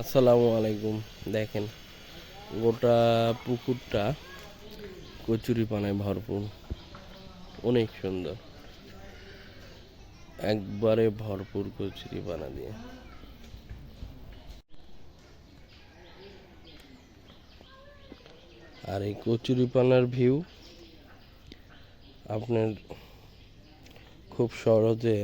আসসালামু আলাইকুম। দেখেন, গোটা পুকুরটা কচুরি পানায় ভরপুর। অনেক সুন্দর। একবারে ভরপুর কচুরি পানা দিয়ে। আর এই কচুরি পানার ভিউ আপনার খুব সহজে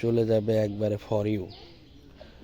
চলে যাবে একবারে ফর ইউ।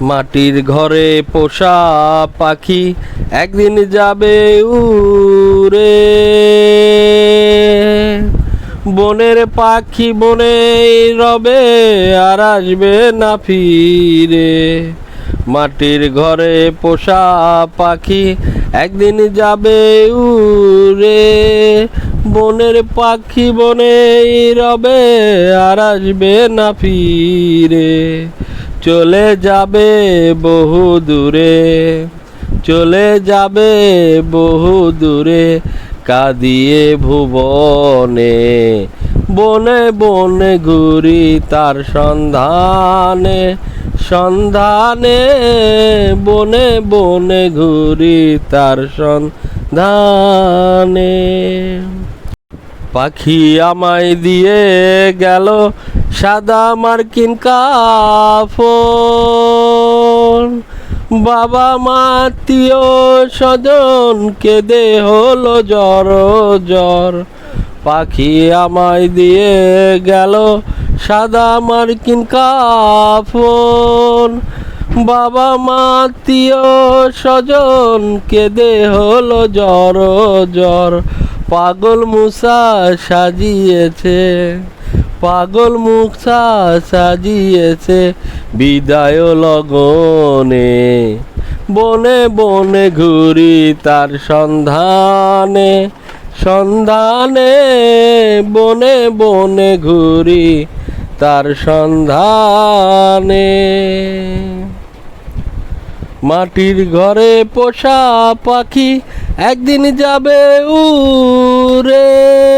মাটির ঘরে পোষা পাখি একদিন যাবে উড়ে। বনের পাখি বনে রবে আর আসবে না ফিরে। মাটির ঘরে পোষা পাখি একদিন যাবে উড়ে। বনের পাখি বনে রবে আর আসবে না ফিরে। চলে যাবে বহু দূরে, চলে যাবে বহু দূরে কাঁদিয়ে ভুবনে, বনে বনে ঘুরি তার সন্ধানে সন্ধানে, বনে বনে ঘুরি তার সন্ধানে। পাখি আমায় দিয়ে গেল সাদা মার্কিন কাফন। বাবা মাতীয় স্বজন, কেঁদে হলো জ্বর জ্বর। পাখি আমায় দিয়ে গেল সাদা মার্কিন কাফন। বাবা মাতীয় স্বজন, কেঁদে হলো জ্বর জ্বর। পাগল মুসা সাজিয়েছে, পাগল মুখা সাজিয়েছে বিদায় লগনে। বনে বনে ঘুরি তার সন্ধানে সন্ধানে বনে বনে ঘুরি তার সন্ধানে। মাটির ঘরে পোষা পাখি একদিন যাবে উড়ে